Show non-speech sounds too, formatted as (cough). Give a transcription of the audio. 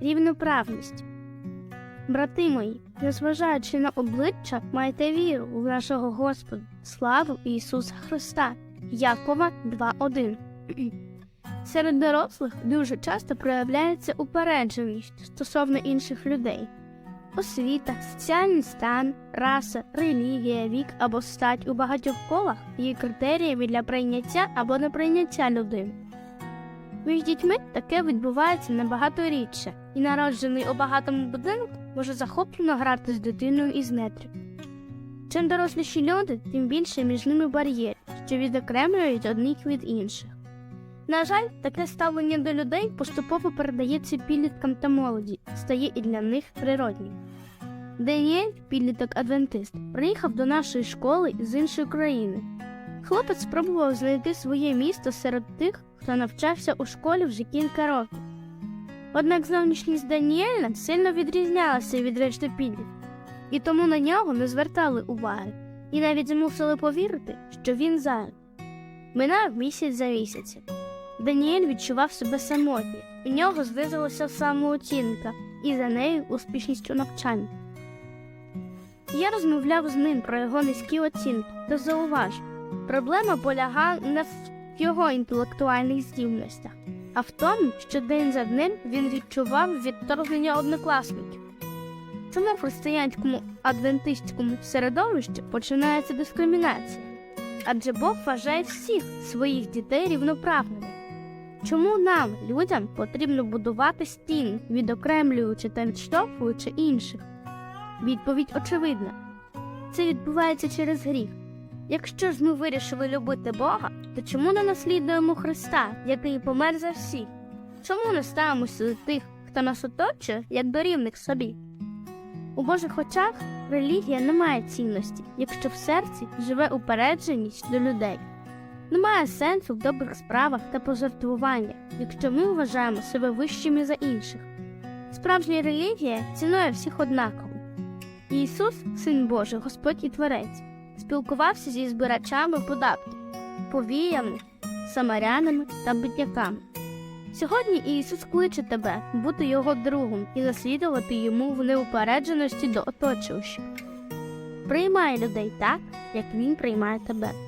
рівноправність. Брати мої, незважаючи на обличчя, майте віру в нашого Господа, славу Ісуса Христа. Якова 2.1 (clears throat) Серед дорослих дуже часто проявляється упередженість стосовно інших людей. Освіта, соціальний стан, раса, релігія, вік або стать у багатьох колах є критеріями для прийняття або неприйняття людини. Між дітьми таке відбувається набагато рідше, і народжений у багатому будинку може захоплено грати з дитиною із нетрів. Чим доросліші люди, тим більше між ними бар'єр, що відокремлюють одних від інших. На жаль, таке ставлення до людей поступово передається підліткам та молоді, стає і для них природнім. Даніель, підліток адвентист, приїхав до нашої школи з іншої країни. Хлопець спробував знайти своє місто серед тих, хто навчався у школі вже кілька років. Однак зовнішність Даніеля сильно відрізнялася від решти підлітків, і тому на нього не звертали уваги і навіть змусили повірити, що він зайвий. Минав місяць за місяцем. Даніель відчував себе самотньо, у нього знизилася самооцінка, і за нею успішність у навчанні. Я розмовляв з ним про його низькі оцінки та зауважив, проблема полягала не в його інтелектуальних здібностях, а в тому, що день за днем він відчував відторгнення однокласників. Чому в християнському адвентистському середовищі починається дискримінація? Адже Бог вважає всіх своїх дітей рівноправними. Чому нам, людям, потрібно будувати стіни, відокремлюючи та інших? Відповідь очевидна. Це відбувається через гріх. Якщо ж ми вирішили любити Бога, то чому не наслідуємо Христа, який помер за всіх? Чому не ставимося до тих, хто нас оточує, як до рівних собі? У Божих очах релігія не має цінності, якщо в серці живе упередженість до людей. Немає сенсу в добрих справах та пожертвуваннях, якщо ми вважаємо себе вищими за інших. Справжня релігія цінує всіх однаково. Ісус, Син Божий, Господь і Творець, спілкувався зі збирачами податків, повіями, самарянами та битяками. Сьогодні Ісус кличе тебе бути його другом і наслідувати йому в неупередженості до оточуючих. Приймай людей так, як Він приймає тебе.